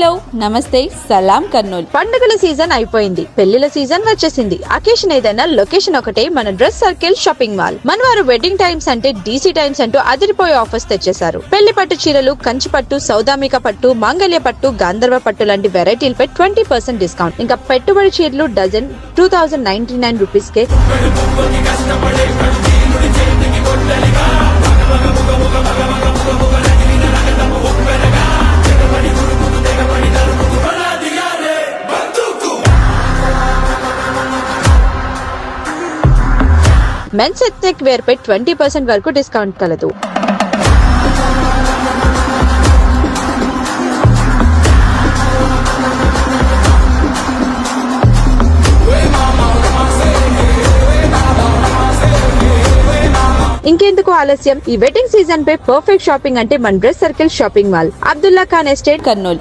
Hello నమస్తే సలాం కర్నూల్. పండుగల season అయిపోయింది. పెళ్ళిల సీజన్ వచ్చేసింది. అకేషన్ ఏదైనా లొకేషన్ ఒకటే మన డ్రెస్ సర్కిల్ షాపింగ్ మాల్. మన వారు వెడ్డింగ్ టైమ్స్ అంటే డీసీ టైమ్స్ అంటూ అదిరిపోయే ఆఫర్స్ తెచ్చేశారు. పెళ్ళి పట్టు చీరలు కంచి పట్టు సౌదామిక పట్టు మాంగళ్య పట్టు గాంధర్వ పట్టు లాంటి వెరైటీలపై ట్వంటీ పర్సెంట్ డిస్కౌంట్. ఇంకా పెట్టుబడి చీరలు dozen two thousand ninety nine rupees కే మెన్స్ ఎథ్నిక్ వేర్ పై ట్వంటీ పర్సెంట్ వరకు డిస్కౌంట్ కలదు. ఇంకెందుకు ఆలస్యం? ఈ వెడ్డింగ్ సీజన్ పై పర్ఫెక్ట్ షాపింగ్ అంటే మన dress circle shopping mall. Abdullah Khan estate Kurnool.